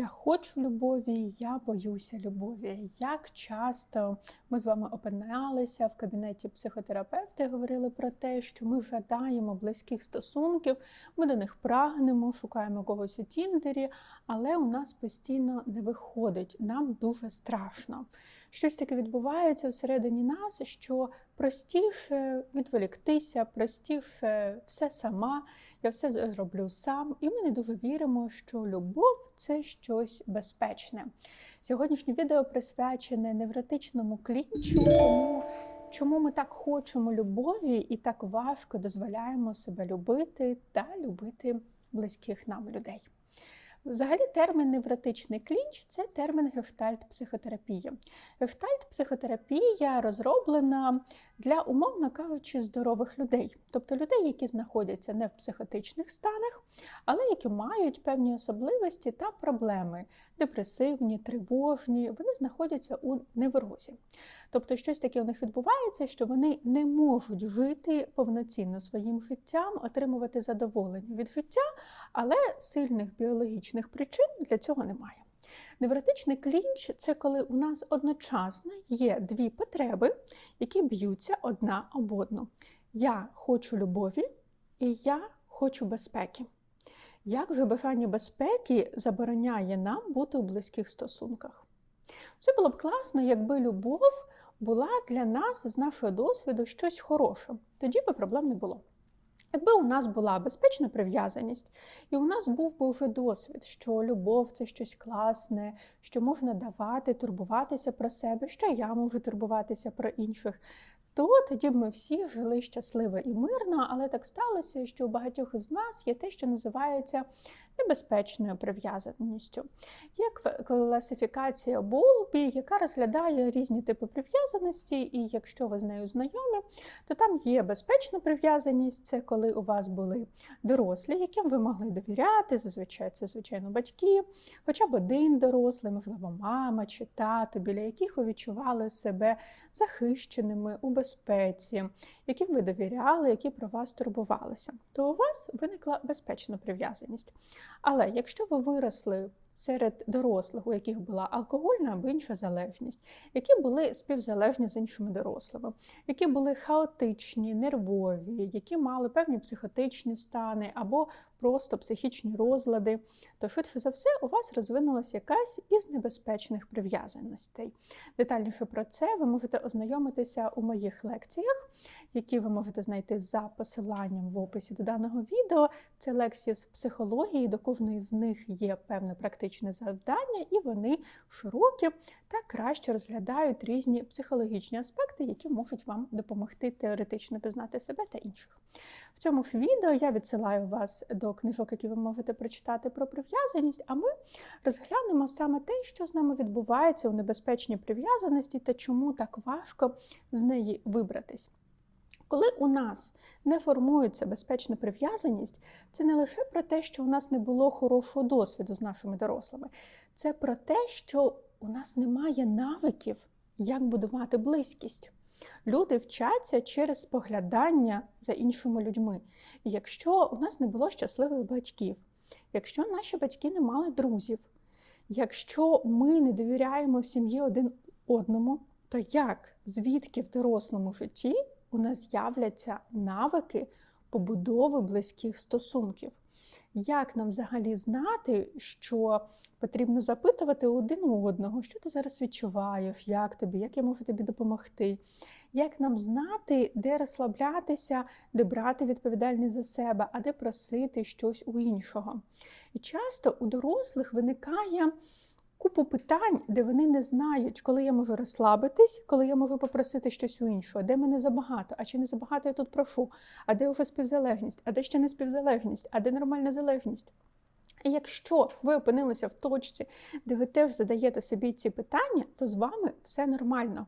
Я хочу любові, я боюся любові. Як часто ми з вами опинялися в кабінеті психотерапевта і говорили про те, що ми жадаємо близьких стосунків, ми до них прагнемо, шукаємо когось у Тіндері, але у нас постійно не виходить. Нам дуже страшно. Щось таке відбувається всередині нас, що простіше відволіктися, простіше все сама, я все зроблю сам, і ми не дуже віримо, що любов це щось безпечне. Сьогоднішнє відео присвячене невротичному клінчу, тому чому ми так хочемо любові і так важко дозволяємо себе любити та любити близьких нам людей. Взагалі, термін невротичний клінч це термін гештальт-психотерапії. Гештальт-психотерапія розроблена для, умовно кажучи, здорових людей, тобто людей, які знаходяться не в психотичних станах, але які мають певні особливості та проблеми депресивні, тривожні, вони знаходяться у неврозі. Тобто, щось таке у них відбувається, що вони не можуть жити повноцінно своїм життям, отримувати задоволення від життя, але сильних біологічних причин для цього немає. Невротичний клінч це коли у нас одночасно є дві потреби, які б'ються одна об одну. Я хочу любові і я хочу безпеки. Як же бажання безпеки забороняє нам бути у близьких стосунках? Все було б класно, якби любов була для нас з нашого досвіду щось хороше. Тоді би проблем не було. Якби у нас була безпечна прив'язаність, і у нас був би вже досвід, що любов це щось класне, що можна давати, турбуватися про себе, що я можу турбуватися про інших, то тоді б ми всі жили щасливо і мирно, але так сталося, що у багатьох із нас є те, що називається небезпечною прив'язаністю. Є класифікація Болбі, яка розглядає різні типи прив'язаності, і якщо ви з нею знайомі, то там є безпечна прив'язаність, це коли у вас були дорослі, яким ви могли довіряти, зазвичай це, звичайно, батьки, хоча б один дорослий, можливо, мама чи тато, біля яких ви відчували себе захищеними у безпеці, яким ви довіряли, які про вас турбувалися, то у вас виникла безпечна прив'язаність. Але якщо ви виросли серед дорослих, у яких була алкогольна або інша залежність, які були співзалежні з іншими дорослими, які були хаотичні, нервові, які мали певні психотичні стани або просто психічні розлади, то швидше за все у вас розвинулася якась із небезпечних прив'язаностей. Детальніше про це ви можете ознайомитися у моїх лекціях, які ви можете знайти за посиланням в описі до даного відео. Це лекції з психології, до кожної з них є певне практичне завдання, і вони широкі та краще розглядають різні психологічні аспекти, які можуть вам допомогти теоретично пізнати себе та інших. В цьому ж відео я відсилаю вас до книжок, які ви можете прочитати про прив'язаність, а ми розглянемо саме те, що з нами відбувається у небезпечній прив'язаності та чому так важко з неї вибратись. Коли у нас не формується безпечна прив'язаність, це не лише про те, що у нас не було хорошого досвіду з нашими дорослими, це про те, що у нас немає навиків, як будувати близькість. Люди вчаться через споглядання за іншими людьми. І якщо у нас не було щасливих батьків, якщо наші батьки не мали друзів, якщо ми не довіряємо в сім'ї один одному, то як звідки в дорослому житті у нас з'являться навики побудови близьких стосунків? Як нам взагалі знати, що потрібно запитувати один у одного, що ти зараз відчуваєш, як тобі, як я можу тобі допомогти? Як нам знати, де розслаблятися, де брати відповідальність за себе, а де просити щось у іншого? І часто у дорослих виникає купу питань, де вони не знають, коли я можу розслабитись, коли я можу попросити щось у іншого, де мене забагато, а чи не забагато я тут прошу, а де вже співзалежність, а де ще не співзалежність, а де нормальна залежність. І якщо ви опинилися в точці, де ви теж задаєте собі ці питання, то з вами все нормально.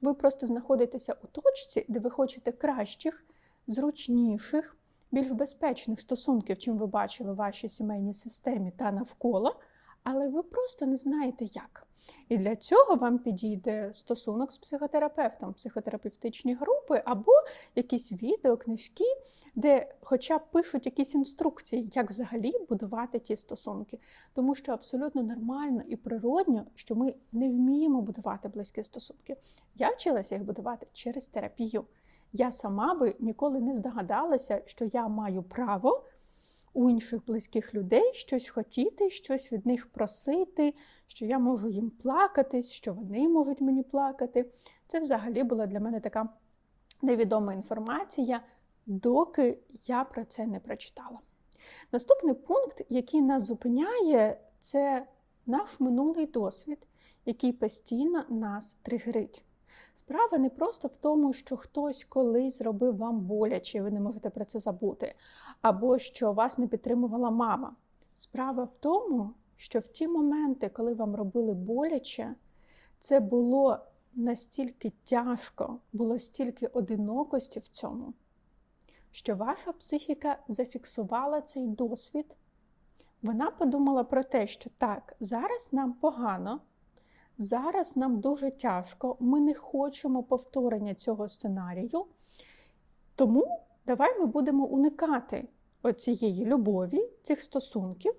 Ви просто знаходитеся у точці, де ви хочете кращих, зручніших, більш безпечних стосунків, чим ви бачили в вашій сімейній системі та навколо але ви просто не знаєте як. І для цього вам підійде стосунок з психотерапевтом, психотерапевтичні групи або якісь відео, книжки, де хоча б пишуть якісь інструкції, як взагалі будувати ті стосунки. Тому що абсолютно нормально і природньо, що ми не вміємо будувати близькі стосунки. Я вчилася їх будувати через терапію. Я сама би ніколи не здогадалася, що я маю право у інших близьких людей щось хотіти, щось від них просити, що я можу їм плакатись, що вони можуть мені плакати. Це взагалі була для мене така невідома інформація, доки я про це не прочитала. Наступний пункт, який нас зупиняє, це наш минулий досвід, який постійно нас тригерить. Справа не просто в тому, що хтось колись зробив вам боляче, і ви не можете про це забути, або що вас не підтримувала мама. Справа в тому, що в ті моменти, коли вам робили боляче, це було настільки тяжко, було стільки одинокості в цьому, що ваша психіка зафіксувала цей досвід. Вона подумала про те, що так, зараз нам погано. Зараз нам дуже тяжко, ми не хочемо повторення цього сценарію, тому давай ми будемо уникати цієї любові, цих стосунків,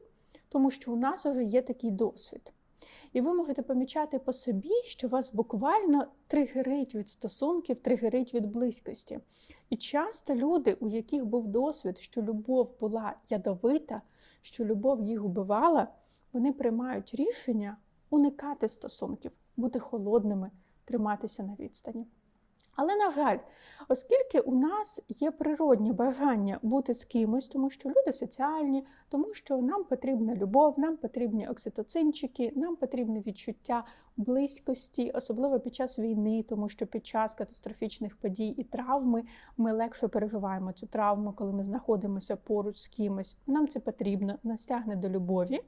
тому що у нас вже є такий досвід. І ви можете помічати по собі, що вас буквально тригерить від стосунків, тригерить від близькості. І часто люди, у яких був досвід, що любов була ядовита, що любов їх вбивала, вони приймають рішення уникати стосунків, бути холодними, триматися на відстані. Але, на жаль, оскільки у нас є природні бажання бути з кимось, тому що люди соціальні, тому що нам потрібна любов, нам потрібні окситоцинчики, нам потрібне відчуття близькості, особливо під час війни, тому що під час катастрофічних подій і травми ми легше переживаємо цю травму, коли ми знаходимося поруч з кимось. Нам це потрібно, нас тягне до любові.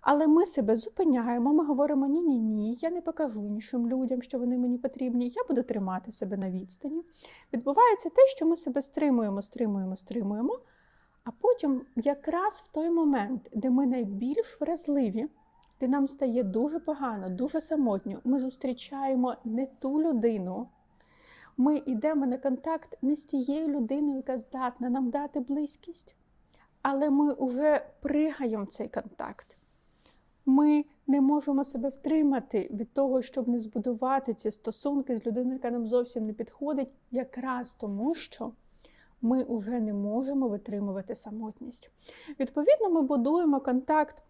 Але ми себе зупиняємо, ми говоримо: ні-ні ні, я не покажу іншим людям, що вони мені потрібні, я буду тримати себе на відстані. Відбувається те, що ми себе стримуємо, стримуємо, стримуємо. А потім, якраз в той момент, де ми найбільш вразливі, де нам стає дуже погано, дуже самотньо, ми зустрічаємо не ту людину. Ми йдемо на контакт не з тією людиною, яка здатна нам дати близькість, але ми вже пригаємо цей контакт ми не можемо себе втримати від того, щоб не збудувати ці стосунки з людиною, яка нам зовсім не підходить, якраз тому, що ми вже не можемо витримувати самотність. Відповідно, ми будуємо контакт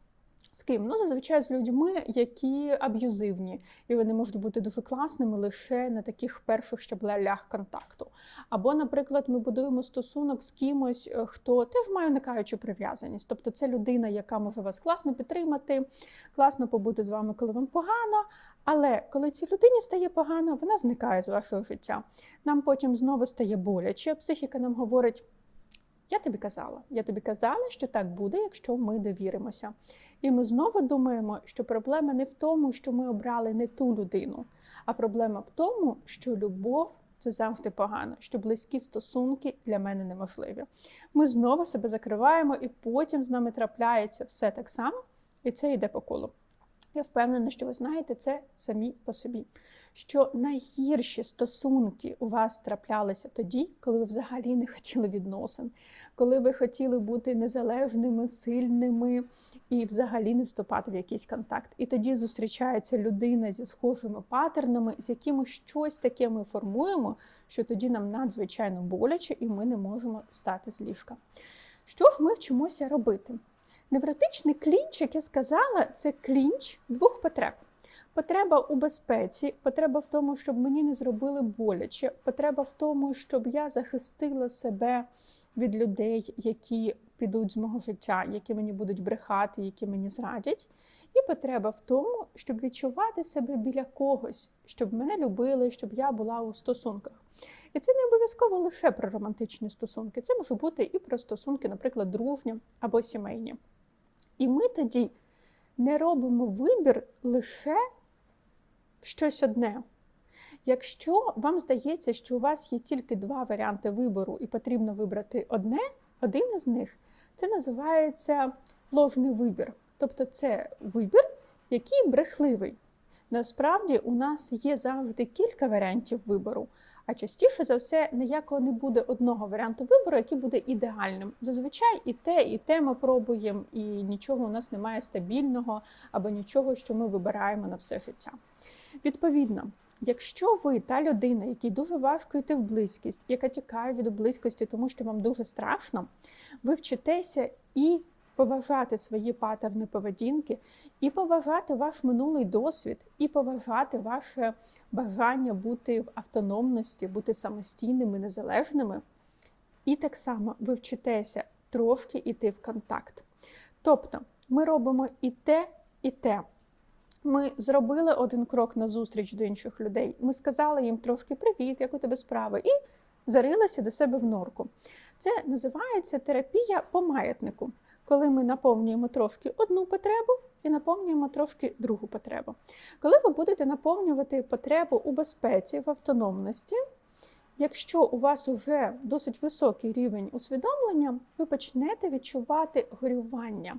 з ким? Ну, зазвичай з людьми, які аб'юзивні, і вони можуть бути дуже класними лише на таких перших щаблях контакту. Або, наприклад, ми будуємо стосунок з кимось, е, хто теж має уникаючу прив'язаність. Тобто це людина, яка може вас класно підтримати, класно побути з вами, коли вам погано. Але коли цій людині стає погано, вона зникає з вашого життя. Нам потім знову стає боляче. Психіка нам говорить. Я тобі казала, я тобі казала, що так буде, якщо ми довіримося. І ми знову думаємо, що проблема не в тому, що ми обрали не ту людину, а проблема в тому, що любов це завжди погано, що близькі стосунки для мене неможливі. Ми знову себе закриваємо, і потім з нами трапляється все так само, і це йде по колу. Я впевнена, що ви знаєте це самі по собі. Що найгірші стосунки у вас траплялися тоді, коли ви взагалі не хотіли відносин, коли ви хотіли бути незалежними, сильними і взагалі не вступати в якийсь контакт. І тоді зустрічається людина зі схожими паттернами, з якими щось таке ми формуємо, що тоді нам надзвичайно боляче, і ми не можемо стати з ліжка. Що ж ми вчимося робити? Невротичний клінч, як я сказала, це клінч двох потреб. Потреба у безпеці, потреба в тому, щоб мені не зробили боляче, потреба в тому, щоб я захистила себе від людей, які підуть з мого життя, які мені будуть брехати, які мені зрадять. І потреба в тому, щоб відчувати себе біля когось, щоб мене любили, щоб я була у стосунках. І це не обов'язково лише про романтичні стосунки, це може бути і про стосунки, наприклад, дружні або сімейні. І ми тоді не робимо вибір лише в щось одне. Якщо вам здається, що у вас є тільки два варіанти вибору, і потрібно вибрати одне, один із них, це називається ложний вибір. Тобто це вибір, який брехливий. Насправді у нас є завжди кілька варіантів вибору, а частіше за все ніякого не буде одного варіанту вибору, який буде ідеальним. Зазвичай і те, і те ми пробуємо, і нічого у нас немає стабільного або нічого, що ми вибираємо на все життя. Відповідно, якщо ви та людина, якій дуже важко йти в близькість, яка тікає від близькості, тому що вам дуже страшно, ви вчитеся і поважати свої паттерни поведінки, і поважати ваш минулий досвід, і поважати ваше бажання бути в автономності, бути самостійними, незалежними. І так само ви вчитеся трошки йти в контакт. Тобто ми робимо і те, і те. Ми зробили один крок на зустріч до інших людей. Ми сказали їм трошки привіт, як у тебе справи, і зарилися до себе в норку. Це називається терапія по маятнику, коли ми наповнюємо трошки одну потребу і наповнюємо трошки другу потребу. Коли ви будете наповнювати потребу у безпеці, в автономності, Якщо у вас вже досить високий рівень усвідомлення, ви почнете відчувати горювання.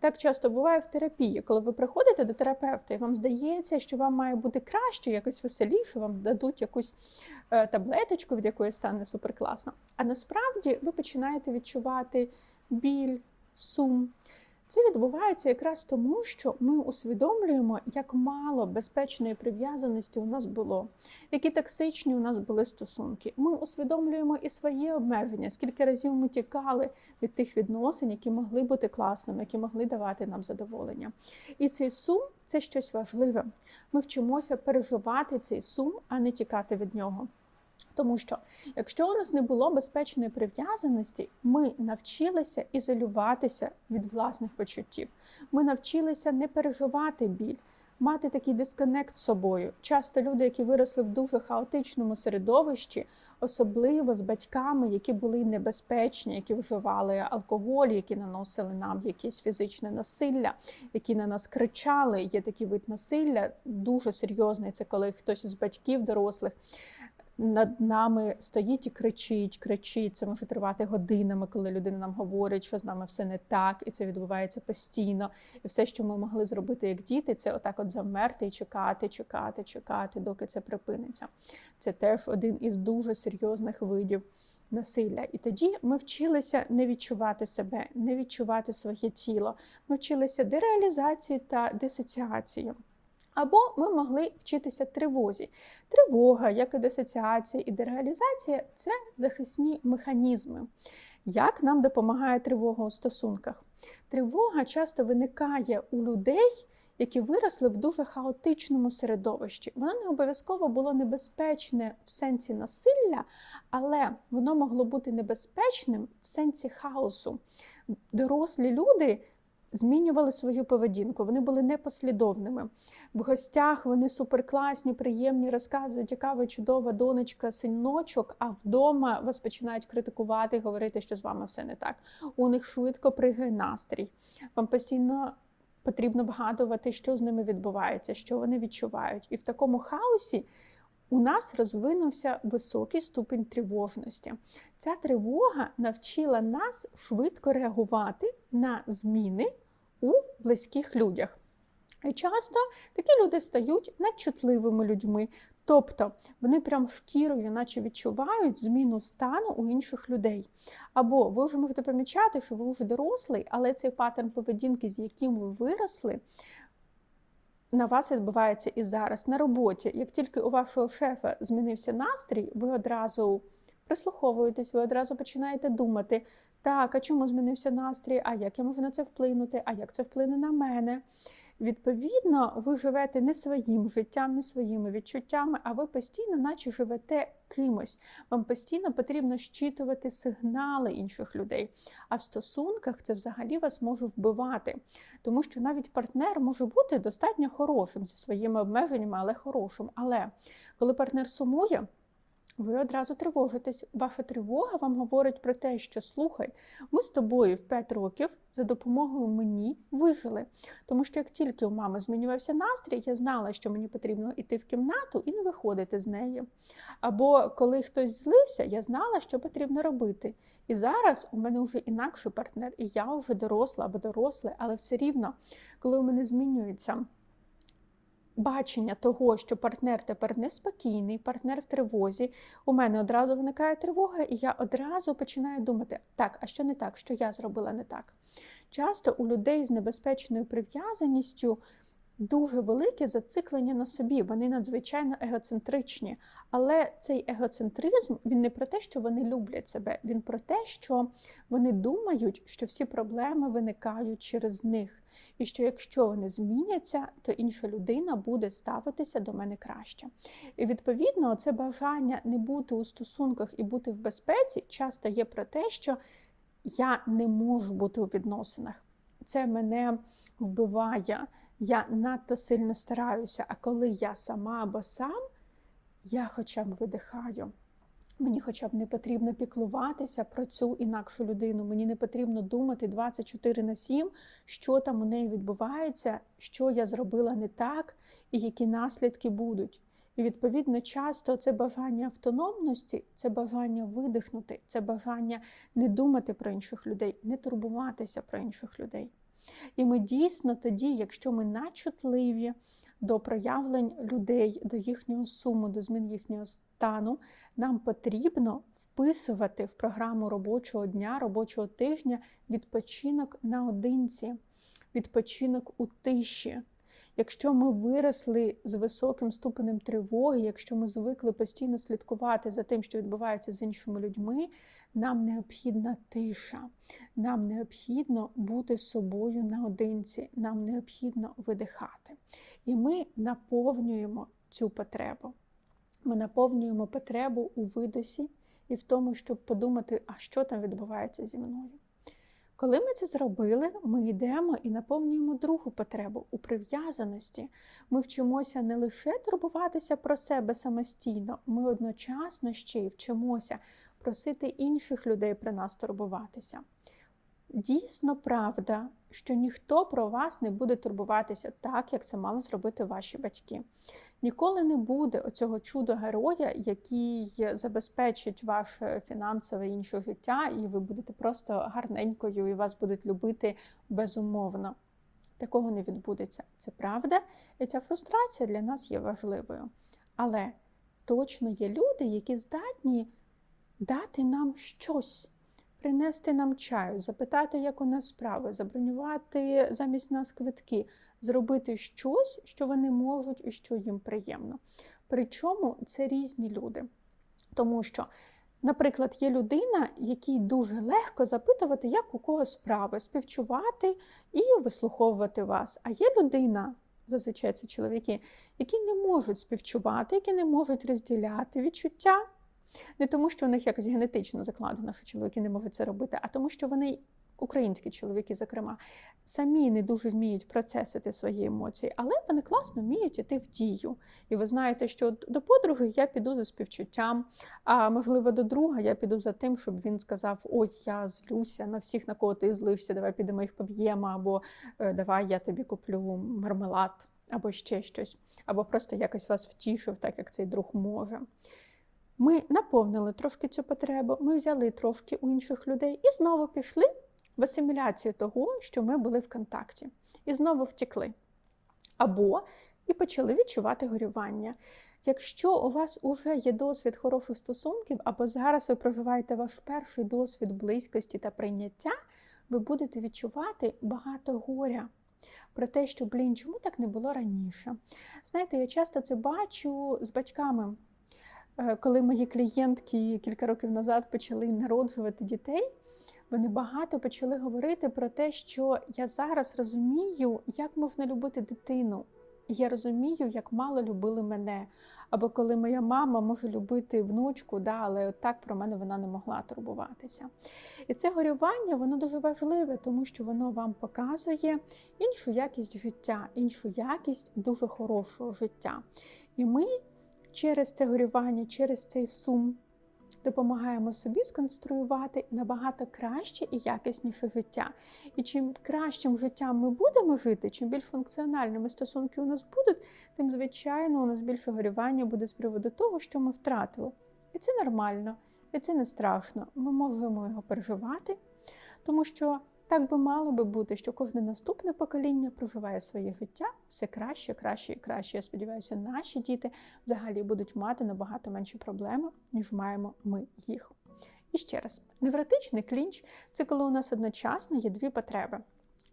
Так часто буває в терапії, коли ви приходите до терапевта, і вам здається, що вам має бути краще, якось веселіше, вам дадуть якусь е, таблеточку, від якої стане суперкласно. А насправді ви починаєте відчувати біль, сум. Це відбувається якраз тому, що ми усвідомлюємо, як мало безпечної прив'язаності у нас було, які токсичні у нас були стосунки. Ми усвідомлюємо і свої обмеження, скільки разів ми тікали від тих відносин, які могли бути класними, які могли давати нам задоволення. І цей сум це щось важливе. Ми вчимося переживати цей сум, а не тікати від нього. Тому що, якщо у нас не було безпечної прив'язаності, ми навчилися ізолюватися від власних почуттів. Ми навчилися не переживати біль, мати такий дисконект з собою. Часто люди, які виросли в дуже хаотичному середовищі, особливо з батьками, які були небезпечні, які вживали алкоголь, які наносили нам якесь фізичне насилля, які на нас кричали. Є такий вид насилля, дуже серйозний. Це коли хтось із батьків дорослих над нами стоїть і кричить, кричить. Це може тривати годинами, коли людина нам говорить, що з нами все не так, і це відбувається постійно. І все, що ми могли зробити як діти, це отак от завмерти і чекати, чекати, чекати, доки це припиниться. Це теж один із дуже серйозних видів. Насилля, і тоді ми вчилися не відчувати себе, не відчувати своє тіло. Ми вчилися дереалізації та дисоціації. Або ми могли вчитися тривозі. Тривога, як і дисоціація і дереалізація це захисні механізми. Як нам допомагає тривога у стосунках? Тривога часто виникає у людей, які виросли в дуже хаотичному середовищі. Воно не обов'язково було небезпечне в сенсі насилля, але воно могло бути небезпечним в сенсі хаосу. Дорослі люди змінювали свою поведінку, вони були непослідовними. В гостях вони суперкласні, приємні, розказують, яка ви чудова донечка, синочок, а вдома вас починають критикувати говорити, що з вами все не так. У них швидко пригає настрій. Вам постійно. Потрібно вгадувати, що з ними відбувається, що вони відчувають. І в такому хаосі у нас розвинувся високий ступінь тривожності. Ця тривога навчила нас швидко реагувати на зміни у близьких людях. І часто такі люди стають надчутливими людьми, тобто вони прям шкірою, наче відчувають зміну стану у інших людей. Або ви вже можете помічати, що ви вже дорослий, але цей паттерн поведінки, з яким ви виросли, на вас відбувається і зараз на роботі. Як тільки у вашого шефа змінився настрій, ви одразу прислуховуєтесь, ви одразу починаєте думати, так, а чому змінився настрій? А як я можу на це вплинути? А як це вплине на мене? Відповідно, ви живете не своїм життям, не своїми відчуттями, а ви постійно, наче живете кимось. Вам постійно потрібно щитувати сигнали інших людей. А в стосунках це взагалі вас може вбивати, тому що навіть партнер може бути достатньо хорошим зі своїми обмеженнями, але хорошим. Але коли партнер сумує, ви одразу тривожитесь. Ваша тривога вам говорить про те, що слухай, ми з тобою в 5 років за допомогою мені вижили. Тому що як тільки у мами змінювався настрій, я знала, що мені потрібно йти в кімнату і не виходити з неї. Або коли хтось злився, я знала, що потрібно робити. І зараз у мене вже інакший партнер, і я вже доросла або дорослий, але все рівно, коли у мене змінюється бачення того, що партнер тепер неспокійний, партнер в тривозі, у мене одразу виникає тривога, і я одразу починаю думати, так, а що не так, що я зробила не так. Часто у людей з небезпечною прив'язаністю дуже велике зациклення на собі, вони надзвичайно егоцентричні. Але цей егоцентризм він не про те, що вони люблять себе, він про те, що вони думають, що всі проблеми виникають через них. І що якщо вони зміняться, то інша людина буде ставитися до мене краще. І відповідно, це бажання не бути у стосунках і бути в безпеці часто є про те, що я не можу бути у відносинах. Це мене вбиває я надто сильно стараюся, а коли я сама або сам, я хоча б видихаю. Мені хоча б не потрібно піклуватися про цю інакшу людину. Мені не потрібно думати 24 на 7, що там у неї відбувається, що я зробила не так і які наслідки будуть. І відповідно часто це бажання автономності, це бажання видихнути, це бажання не думати про інших людей, не турбуватися про інших людей. І ми дійсно тоді, якщо ми начутливі до проявлень людей, до їхнього суму, до змін їхнього стану, нам потрібно вписувати в програму робочого дня, робочого тижня відпочинок наодинці, відпочинок у тиші. Якщо ми виросли з високим ступенем тривоги, якщо ми звикли постійно слідкувати за тим, що відбувається з іншими людьми, нам необхідна тиша, нам необхідно бути собою наодинці, нам необхідно видихати. І ми наповнюємо цю потребу. Ми наповнюємо потребу у видосі і в тому, щоб подумати, а що там відбувається зі мною. Коли ми це зробили, ми йдемо і наповнюємо другу потребу у прив'язаності. Ми вчимося не лише турбуватися про себе самостійно, ми одночасно ще й вчимося просити інших людей про нас турбуватися. Дійсно правда, що ніхто про вас не буде турбуватися так, як це мали зробити ваші батьки. Ніколи не буде оцього чудо героя, який забезпечить ваше фінансове інше життя, і ви будете просто гарненькою, і вас будуть любити безумовно. Такого не відбудеться. Це правда, і ця фрустрація для нас є важливою. Але точно є люди, які здатні дати нам щось принести нам чаю, запитати, як у нас справи, забронювати замість нас квитки, зробити щось, що вони можуть і що їм приємно. Причому це різні люди. Тому що, наприклад, є людина, якій дуже легко запитувати, як у кого справи, співчувати і вислуховувати вас. А є людина, зазвичай це чоловіки, які не можуть співчувати, які не можуть розділяти відчуття. Не тому, що у них якось генетично закладено, що чоловіки не можуть це робити, а тому, що вони, українські чоловіки, зокрема, самі не дуже вміють процесити свої емоції, але вони класно вміють іти в дію. І ви знаєте, що до подруги я піду за співчуттям, а можливо, до друга я піду за тим, щоб він сказав: Ой, я злюся на всіх, на кого ти злився, давай підемо їх поб'ємо, або «Е, давай я тобі куплю мармелад, або ще щось, або просто якось вас втішив, так як цей друг може. Ми наповнили трошки цю потребу, ми взяли трошки у інших людей і знову пішли в асиміляцію того, що ми були в контакті, і знову втекли. Або і почали відчувати горювання. Якщо у вас вже є досвід хороших стосунків, або зараз ви проживаєте ваш перший досвід близькості та прийняття, ви будете відчувати багато горя. Про те, що, блін, чому так не було раніше? Знаєте, я часто це бачу з батьками. Е, коли мої клієнтки кілька років назад почали народжувати дітей, вони багато почали говорити про те, що я зараз розумію, як можна любити дитину. Я розумію, як мало любили мене. Або коли моя мама може любити внучку, да, але так про мене вона не могла турбуватися. І це горювання воно дуже важливе, тому що воно вам показує іншу якість життя, іншу якість дуже хорошого життя. І ми через це горювання, через цей сум допомагаємо собі сконструювати набагато краще і якісніше життя. І чим кращим життям ми будемо жити, чим більш функціональними стосунки у нас будуть, тим, звичайно, у нас більше горювання буде з приводу того, що ми втратили. І це нормально, і це не страшно. Ми можемо його переживати, тому що так би мало би бути, що кожне наступне покоління проживає своє життя все краще, краще і краще. Я сподіваюся, наші діти взагалі будуть мати набагато менші проблеми, ніж маємо ми їх. І ще раз, невротичний клінч це коли у нас одночасно є дві потреби.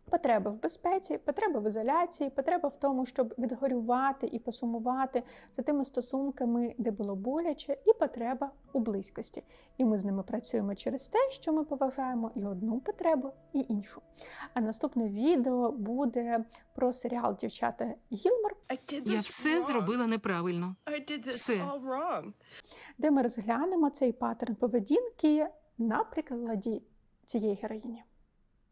Потреба в безпеці, потреба в ізоляції, потреба в тому, щоб відгорювати і посумувати за тими стосунками, де було боляче, і потреба у близькості. І ми з ними працюємо через те, що ми поважаємо і одну потребу, і іншу. А наступне відео буде про серіал Дівчата Гілмор, Я все зробила неправильно. Все. де ми розглянемо цей паттерн поведінки на прикладі цієї героїні.